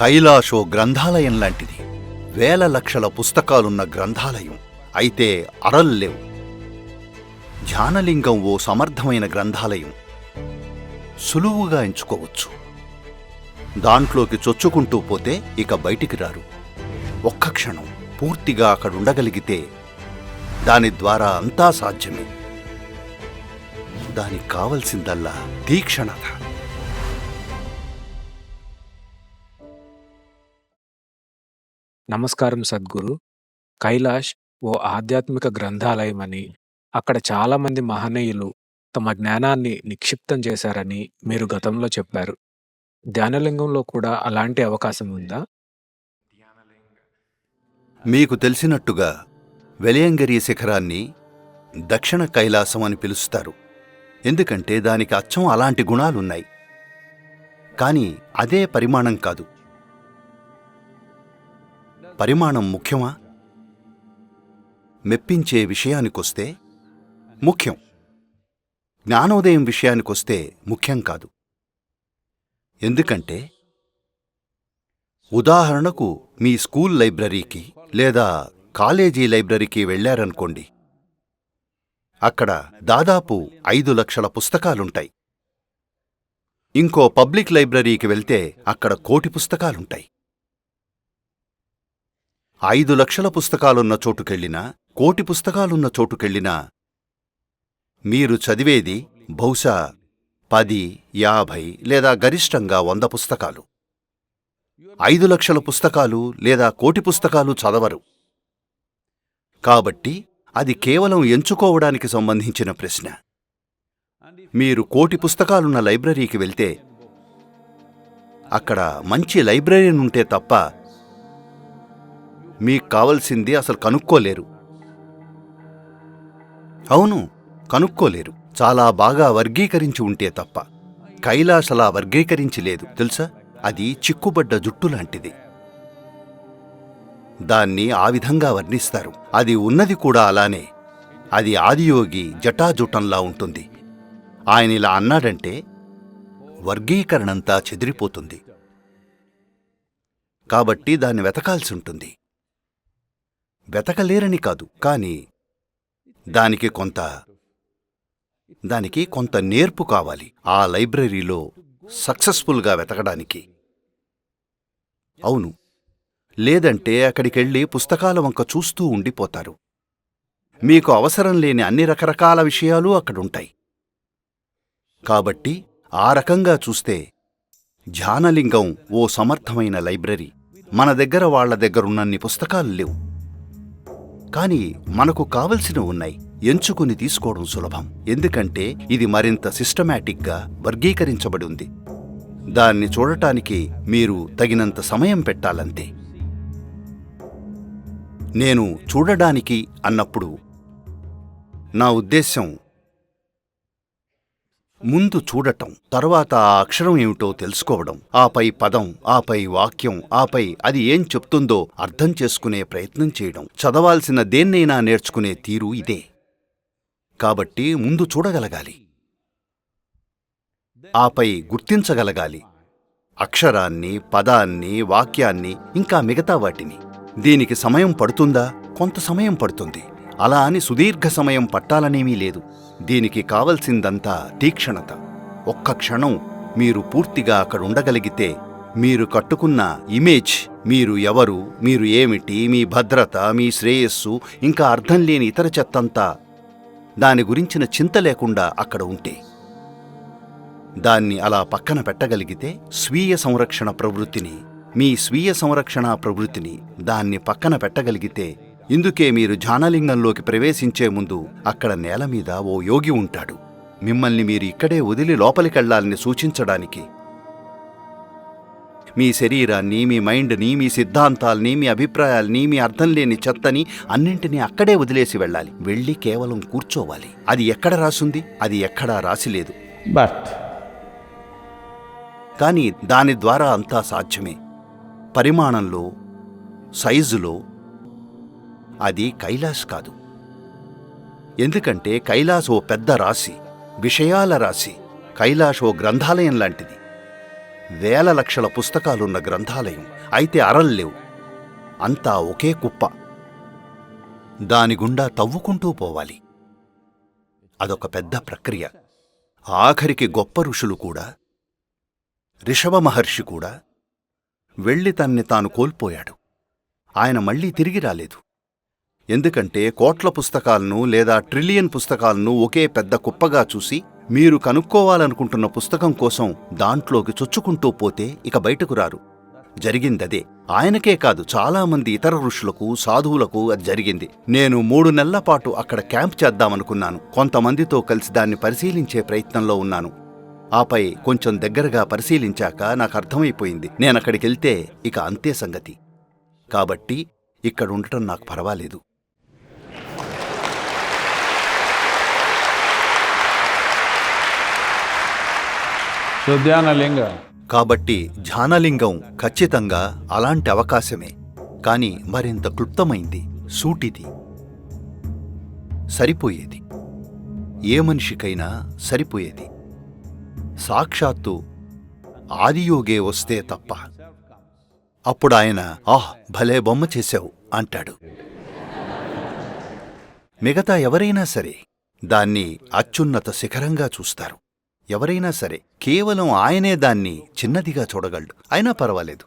కైలాషో గ్రంథాలయం లాంటిది. వేల లక్షల పుస్తకాలున్న గ్రంథాలయం. అయితే అరల్లేవు ధ్యానలింగం ఓ సమర్థమైన గ్రంథాలయం. సులువుగా ఎంచుకోవచ్చు. దాంట్లోకి చొచ్చుకుంటూ పోతే ఇక బయటికి రారు. ఒక్క క్షణం పూర్తిగా అక్కడుండగలిగితే దాని ద్వారా అంతా సాధ్యమే. దానికి కావలసిందల్లా తీక్షణత. నమస్కారం సద్గురు. కైలాష్ ఓ ఆధ్యాత్మిక గ్రంథాలయమని అక్కడ చాలామంది మహనీయులు తమ జ్ఞానాన్ని నిక్షిప్తం చేశారని మీరు గతంలో చెప్పారు. ధ్యానలింగంలో కూడా అలాంటి అవకాశం ఉందా? మీకు తెలిసినట్టుగా వెలయంగిరి శిఖరాన్ని దక్షిణ కైలాసం అని పిలుస్తారు. ఎందుకంటే దానికి అచ్చం అలాంటి గుణాలున్నాయి. కానీ అదే పరిమాణం కాదు. పరిమాణం ముఖ్యమా? మెప్పించే విషయానికొస్తే ముఖ్యం. జ్ఞానోదయం విషయానికొస్తే ముఖ్యం కాదు. ఎందుకంటే ఉదాహరణకు మీ స్కూల్ లైబ్రరీకి లేదా కాలేజీ లైబ్రరీకి వెళ్ళారనుకోండి. అక్కడ దాదాపు ఐదు లక్షల పుస్తకాలుంటాయి. ఇంకో పబ్లిక్ లైబ్రరీకి వెళ్తే అక్కడ కోటి పుస్తకాలుంటాయి. ఐదు లక్షల పుస్తకాలున్న చోటుకెళ్ళినా కోటి పుస్తకాలున్న చోటుకెళ్ళినా మీరు చదివేది బహుశా పది యాభై లేదా గరిష్టంగా వంద పుస్తకాలు. ఐదు లక్షల పుస్తకాలు లేదా కోటి పుస్తకాలు చదవరు. కాబట్టి అది కేవలం ఎంచుకోవడానికి సంబంధించిన ప్రశ్న. మీరు కోటి పుస్తకాలున్న లైబ్రరీకి వెళ్తే అక్కడ మంచి లైబ్రరీనుంటే తప్ప మీకు కావలసింది అసలు కనుక్కోలేరు. అవును కనుక్కోలేరు. చాలా బాగా వర్గీకరించి ఉంటే తప్ప. కైలాస్ అలా వర్గీకరించి లేదు తెలుసా? అది చిక్కుబడ్డ జుట్టు లాంటిది. దాన్ని ఆ విధంగా వర్ణిస్తారు. అది ఉన్నది కూడా అలానే. అది ఆదియోగి జటాజుటంలా ఉంటుంది. ఆయన ఇలా అన్నాడంటే వర్గీకరణంతా చెదిరిపోతుంది. కాబట్టి దాన్ని వెతకాల్సి ఉంటుంది. వెతకలేరని కాదు కాని దానికి కొంత దానికి కొంత నేర్పు కావాలి ఆ లైబ్రరీలో సక్సెస్ఫుల్గా వెతకడానికి. అవును లేదంటే అక్కడికెళ్ళి పుస్తకాల వంక చూస్తూ ఉండిపోతారు. మీకు అవసరం లేని అన్ని రకరకాల విషయాలు అక్కడుంటాయి. కాబట్టి ఆ రకంగా చూస్తే ధ్యానలింగం ఓ సమర్థమైన లైబ్రరీ. మన దగ్గర వాళ్ళ దగ్గరున్నన్ని పుస్తకాలు లేవు. కానీ మనకు కావలసినవి ఉన్నాయి. ఎంచుకుని తీసుకోవడం సులభం. ఎందుకంటే ఇది మరింత సిస్టమాటిక్గా వర్గీకరించబడి ఉంది దాన్ని చూడటానికి మీరు తగినంత సమయం పెట్టాలంతే. నేను చూడడానికి అన్నప్పుడు నా ఉద్దేశం ముందు చూడటం తర్వాత ఆ అక్షరం ఏమిటో తెలుసుకోవడం ఆపై పదం ఆపై వాక్యం ఆపై అది ఏం చెప్తుందో అర్థం చేసుకునే ప్రయత్నం చేయడం చదవాల్సిన దేన్నైనా నేర్చుకునే తీరు ఇదే. కాబట్టి ముందు చూడగలగాలి. ఆపై గుర్తించగలగాలి. అక్షరాన్ని పదాన్ని వాక్యాన్ని ఇంకా మిగతా వాటిని. దీనికి సమయం పడుతుందా? కొంత సమయం పడుతుంది. అలా అని సుదీర్ఘ సమయం పట్టాలనేమీ లేదు. దీనికి కావలసిందంతా తీక్షణత. ఒక్క క్షణం మీరు పూర్తిగా అక్కడ ఉండగలిగితే మీరు కట్టుకున్న ఇమేజ్ మీరు ఎవరు మీరు ఏమిటి మీ భద్రత మీ శ్రేయస్సు ఇంకా అర్థం లేని ఇతర చెత్తంతా దాని గురించిన చింత లేకుండా అక్కడ ఉంటే. దాన్ని అలా పక్కన పెట్టగలిగితే స్వీయ సంరక్షణ ప్రవృత్తిని మీ స్వీయ సంరక్షణ ప్రవృత్తిని దాన్ని పక్కన పెట్టగలిగితే ఇందుకే మీరు ధ్యానలింగంలోకి ప్రవేశించే ముందు అక్కడ నేల మీద ఓ యోగి ఉంటాడు. మిమ్మల్ని మీరు ఇక్కడే వదిలి లోపలికెళ్ళాలని సూచించడానికి. మీ శరీరాన్ని మీ మైండ్ని మీ సిద్ధాంతాల్ని మీ అభిప్రాయాల్ని మీ అర్థం లేని చెత్తని అన్నింటినీ అక్కడే వదిలేసి వెళ్ళాలి. వెళ్ళి కేవలం కూర్చోవాలి. అది ఎక్కడ రాసుంది? అది ఎక్కడా రాసిలేదు. కానీ దాని ద్వారా అంతా సాధ్యమే. పరిమాణంలో సైజులో అది కైలాస్ కాదు. ఎందుకంటే కైలాస్ ఓ పెద్ద రాశి విషయాల రాశి కైలాష్ ఓ గ్రంథాలయం లాంటిది. వేల లక్షల పుస్తకాలున్న గ్రంథాలయం అయితే అరల్లేవు అంతా ఒకే కుప్ప. దాని గుండా తవ్వుకుంటూ పోవాలి. అదొక పెద్ద ప్రక్రియ. ఆఖరికి గొప్ప ఋషులు కూడా రిషభ మహర్షి కూడా వెళ్ళి తన్ని తాను కోల్పోయాడు. ఆయన మళ్ళీ తిరిగి రాలేదు. ఎందుకంటే కోట్ల పుస్తకాలను లేదా ట్రిలియన్ పుస్తకాలను ఒకే పెద్ద కుప్పగా చూసి మీరు కనుక్కోవాలనుకుంటున్న పుస్తకం కోసం దాంట్లోకి చొచ్చుకుంటూ పోతే ఇక బయటకు రారు. జరిగిందదే. ఆయనకే కాదు చాలామంది ఇతర ఋషులకు సాధువులకు అది జరిగింది. నేను మూడు నెలల పాటు అక్కడ క్యాంప్ చేద్దామనుకున్నాను. కొంతమందితో కలిసి దాన్ని పరిశీలించే ప్రయత్నంలో ఉన్నాను. ఆపై కొంచెం దగ్గరగా పరిశీలించాక నాకు అర్థమైపోయింది. నేనక్కడికెళ్తే ఇక అంతే సంగతి. కాబట్టి ఇక్కడుండటం నాకు పర్వాలేదు. సుధ్యానలింగ కాబట్టి ధ్యానలింగం ఖచ్చితంగా అలాంటి అవకాశమే. కాని మరింత క్లుప్తమైంది సూటిది. సరిపోయేది. ఏ మనిషికైనా సరిపోయేది. సాక్షాత్తు ఆదియోగే వస్తే తప్ప. అప్పుడాయన ఆహ్ భలే బొమ్మ చేశావు అంటాడు. మిగతా ఎవరైనా సరే దాన్ని అత్యున్నత శిఖరంగా చూస్తారు. ఎవరైనా సరే కేవలం ఆయనే దాన్ని చిన్నదిగా చూడగలడు. అయినా పర్వాలేదు.